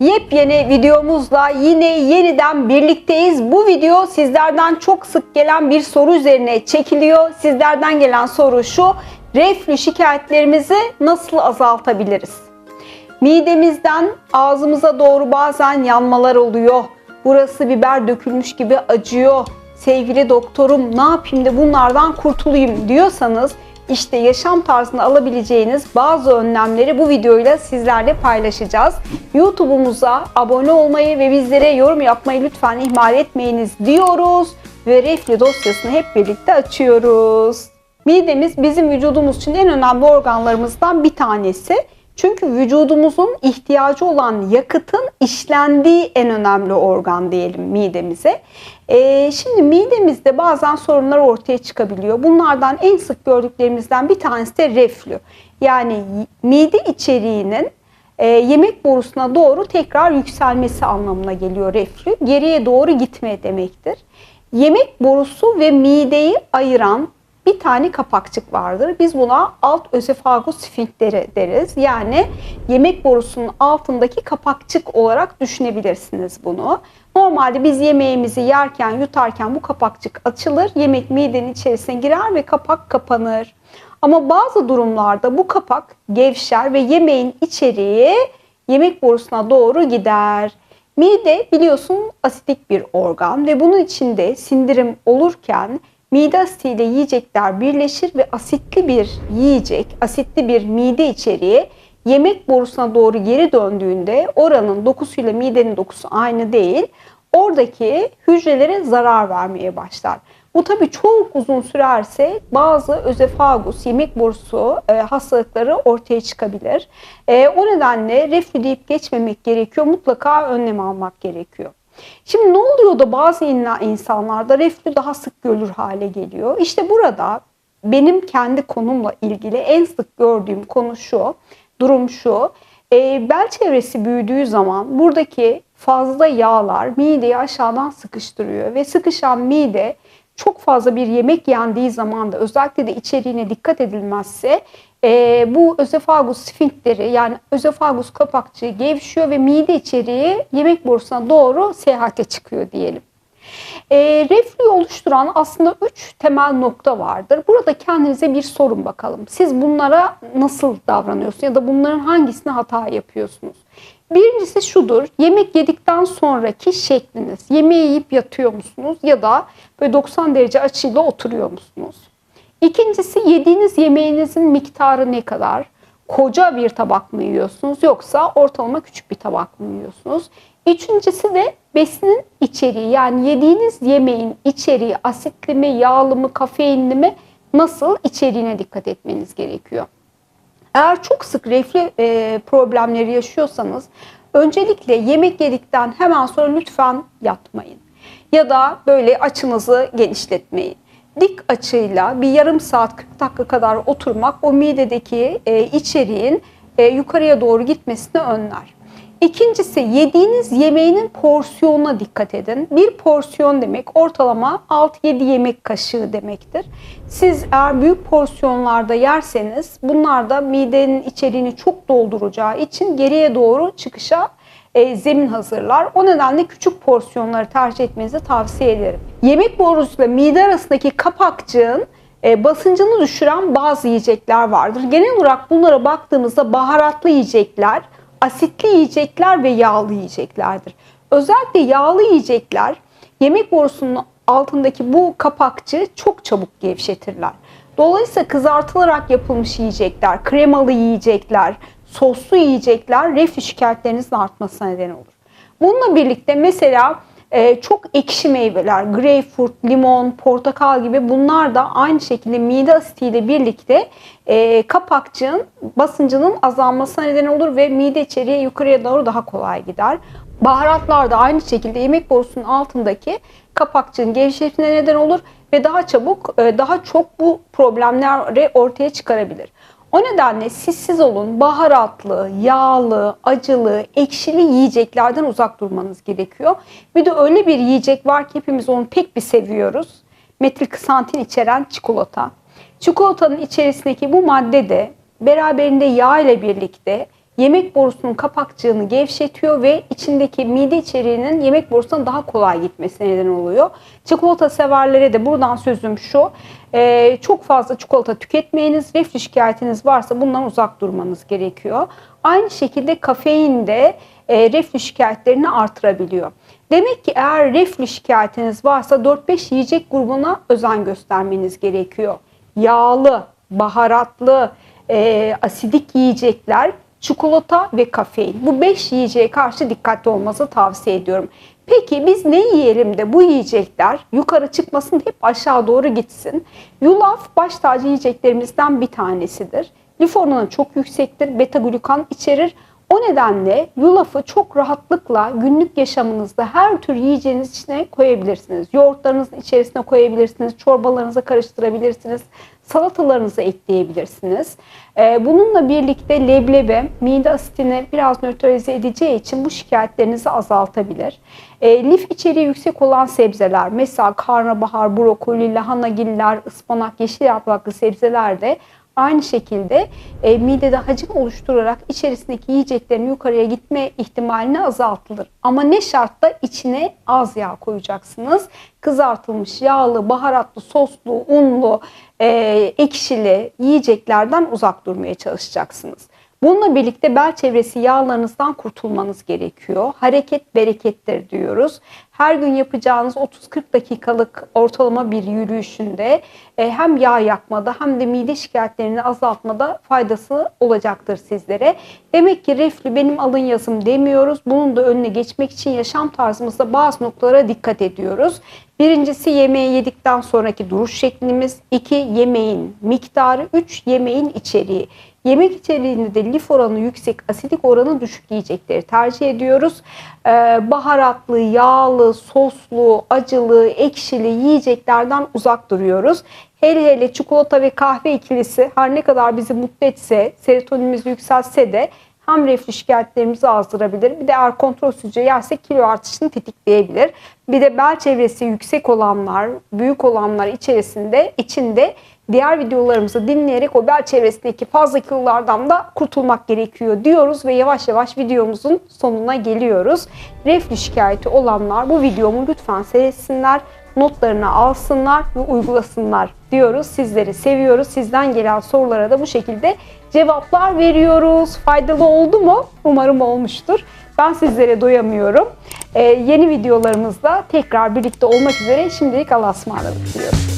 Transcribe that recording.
Yepyeni videomuzla yine yeniden birlikteyiz. Bu video sizlerden çok sık gelen bir soru üzerine çekiliyor. Sizlerden gelen soru şu. Reflü şikayetlerimizi nasıl azaltabiliriz? Midemizden ağzımıza doğru bazen yanmalar oluyor. Burası biber dökülmüş gibi acıyor. Sevgili doktorum ne yapayım da bunlardan kurtulayım diyorsanız işte yaşam tarzında alabileceğiniz bazı önlemleri bu videoyla sizlerle paylaşacağız. YouTube'umuza abone olmayı ve bizlere yorum yapmayı lütfen ihmal etmeyiniz diyoruz ve reflü dosyasını hep birlikte açıyoruz. Midemiz bizim vücudumuz için en önemli organlarımızdan bir tanesi. Çünkü vücudumuzun ihtiyacı olan yakıtın işlendiği en önemli organ diyelim midemize. Ee, şimdi midemizde bazen sorunlar ortaya çıkabiliyor. Bunlardan en sık gördüklerimizden bir tanesi de reflü. Yani mide içeriğinin e, yemek borusuna doğru tekrar yükselmesi anlamına geliyor reflü. Geriye doğru gitme demektir. Yemek borusu ve mideyi ayıran bir tane kapakçık vardır. Biz buna alt özefagus sfinkteri deriz. Yani yemek borusunun altındaki kapakçık olarak düşünebilirsiniz bunu. Normalde biz yemeğimizi yerken, yutarken bu kapakçık açılır. Yemek midenin içerisine girer ve kapak kapanır. Ama bazı durumlarda bu kapak gevşer ve yemeğin içeriği yemek borusuna doğru gider. Mide biliyorsun asitik bir organ ve bunun içinde sindirim olurken mide asitiyle yiyecekler birleşir ve asitli bir yiyecek, asitli bir mide içeriği yemek borusuna doğru geri döndüğünde oranın dokusuyla midenin dokusu aynı değil. Oradaki hücrelere zarar vermeye başlar. Bu tabii çok uzun sürerse bazı özefagus, yemek borusu e, hastalıkları ortaya çıkabilir. E, o nedenle reflü deyip geçmemek gerekiyor. Mutlaka önlem almak gerekiyor. Şimdi ne oluyor da bazı insanlarda reflü daha sık görülür hale geliyor? İşte burada benim kendi konumla ilgili en sık gördüğüm konu şu, durum şu. E, bel çevresi büyüdüğü zaman buradaki fazla yağlar mideyi aşağıdan sıkıştırıyor ve sıkışan mide çok fazla bir yemek yendiği zaman da özellikle de içeriğine dikkat edilmezse e, bu özefagus sfinkteri yani özefagus kapakçığı gevşiyor ve mide içeriği yemek borusuna doğru seyahate çıkıyor diyelim. E, reflü oluşturan aslında üç temel nokta vardır. Burada kendinize bir sorun bakalım. Siz bunlara nasıl davranıyorsunuz ya da bunların hangisine hata yapıyorsunuz? Birincisi şudur. Yemek yedikten sonraki şekliniz. Yemeği yiyip yatıyor musunuz ya da böyle 90 derece açıyla oturuyor musunuz? İkincisi yediğiniz yemeğinizin miktarı ne kadar? Koca bir tabak mı yiyorsunuz yoksa ortalama küçük bir tabak mı yiyorsunuz? Üçüncüsü de besinin içeriği yani yediğiniz yemeğin içeriği asitli mi, yağlı mı, kafeinli mi nasıl içeriğine dikkat etmeniz gerekiyor. Eğer çok sık reflü e, problemleri yaşıyorsanız öncelikle yemek yedikten hemen sonra lütfen yatmayın. Ya da böyle açınızı genişletmeyin. Dik açıyla bir yarım saat 40 dakika kadar oturmak o midedeki e, içeriğin e, yukarıya doğru gitmesini önler. İkincisi yediğiniz yemeğinin porsiyonuna dikkat edin. Bir porsiyon demek ortalama 6-7 yemek kaşığı demektir. Siz eğer büyük porsiyonlarda yerseniz bunlar da midenin içeriğini çok dolduracağı için geriye doğru çıkışa e, zemin hazırlar. O nedenle küçük porsiyonları tercih etmenizi tavsiye ederim. Yemek borusuyla mide arasındaki kapakçığın e, basıncını düşüren bazı yiyecekler vardır. Genel olarak bunlara baktığımızda baharatlı yiyecekler, asitli yiyecekler ve yağlı yiyeceklerdir. Özellikle yağlı yiyecekler yemek borusunun altındaki bu kapakçı çok çabuk gevşetirler. Dolayısıyla kızartılarak yapılmış yiyecekler, kremalı yiyecekler, soslu yiyecekler reflü şikayetlerinizin artmasına neden olur. Bununla birlikte mesela e, çok ekşi meyveler, greyfurt, limon, portakal gibi bunlar da aynı şekilde mide asitiyle birlikte e, kapakçığın basıncının azalmasına neden olur ve mide içeriye yukarıya doğru daha kolay gider. Baharatlar da aynı şekilde yemek borusunun altındaki kapakçığın gevşemesine neden olur ve daha çabuk, e, daha çok bu problemleri ortaya çıkarabilir. O nedenle sissiz olun, baharatlı, yağlı, acılı, ekşili yiyeceklerden uzak durmanız gerekiyor. Bir de öyle bir yiyecek var ki hepimiz onu pek bir seviyoruz. Metilksantin içeren çikolata. Çikolatanın içerisindeki bu madde de beraberinde yağ ile birlikte yemek borusunun kapakçığını gevşetiyor ve içindeki mide içeriğinin yemek borusuna daha kolay gitmesine neden oluyor. Çikolata severlere de buradan sözüm şu. e, çok fazla çikolata tüketmeyiniz. Reflü şikayetiniz varsa bundan uzak durmanız gerekiyor. Aynı şekilde kafein de e, reflü şikayetlerini artırabiliyor. Demek ki eğer reflü şikayetiniz varsa 4-5 yiyecek grubuna özen göstermeniz gerekiyor. Yağlı, baharatlı, e, asidik yiyecekler, çikolata ve kafein. Bu 5 yiyeceğe karşı dikkatli olması tavsiye ediyorum. Peki biz ne yiyelim de bu yiyecekler yukarı çıkmasın hep aşağı doğru gitsin? Yulaf baş tacı yiyeceklerimizden bir tanesidir. Lif oranı çok yüksektir, beta glukan içerir. O nedenle yulafı çok rahatlıkla günlük yaşamınızda her tür yiyeceğiniz içine koyabilirsiniz. Yoğurtlarınızın içerisine koyabilirsiniz, çorbalarınıza karıştırabilirsiniz, salatalarınıza ekleyebilirsiniz. Ee, bununla birlikte leblebi mide asitini biraz nötralize edeceği için bu şikayetlerinizi azaltabilir. Ee, lif içeriği yüksek olan sebzeler mesela karnabahar, brokoli, lahanagiller, ıspanak, yeşil yapraklı sebzeler de Aynı şekilde e, midede hacim oluşturarak içerisindeki yiyeceklerin yukarıya gitme ihtimalini azaltılır. Ama ne şartta içine az yağ koyacaksınız. Kızartılmış yağlı, baharatlı, soslu, unlu, e, ekşili yiyeceklerden uzak durmaya çalışacaksınız. Bununla birlikte bel çevresi yağlarınızdan kurtulmanız gerekiyor. Hareket berekettir diyoruz. Her gün yapacağınız 30-40 dakikalık ortalama bir yürüyüşünde e, hem yağ yakmada hem de mide şikayetlerini azaltmada faydası olacaktır sizlere. Demek ki reflü benim alın yazım demiyoruz. Bunun da önüne geçmek için yaşam tarzımızda bazı noktalara dikkat ediyoruz. Birincisi yemeği yedikten sonraki duruş şeklimiz. iki yemeğin miktarı. Üç yemeğin içeriği. Yemek içeriğinde de lif oranı yüksek, asidik oranı düşük yiyecekleri tercih ediyoruz. Ee, baharatlı, yağlı, soslu, acılı, ekşili yiyeceklerden uzak duruyoruz. Hele hele çikolata ve kahve ikilisi her ne kadar bizi mutlu etse, serotoninimizi yükseltse de hem reflü şikayetlerimizi azdırabilir. Bir de eğer kontrolsüzce yersek kilo artışını tetikleyebilir. Bir de bel çevresi yüksek olanlar, büyük olanlar içerisinde içinde diğer videolarımızı dinleyerek o bel çevresindeki fazla kilolardan da kurtulmak gerekiyor diyoruz ve yavaş yavaş videomuzun sonuna geliyoruz. Reflü şikayeti olanlar bu videomu lütfen seyretsinler, notlarını alsınlar ve uygulasınlar diyoruz. Sizleri seviyoruz. Sizden gelen sorulara da bu şekilde cevaplar veriyoruz. Faydalı oldu mu? Umarım olmuştur. Ben sizlere doyamıyorum. Ee, yeni videolarımızda tekrar birlikte olmak üzere şimdilik Allah'a ısmarladık diyorum.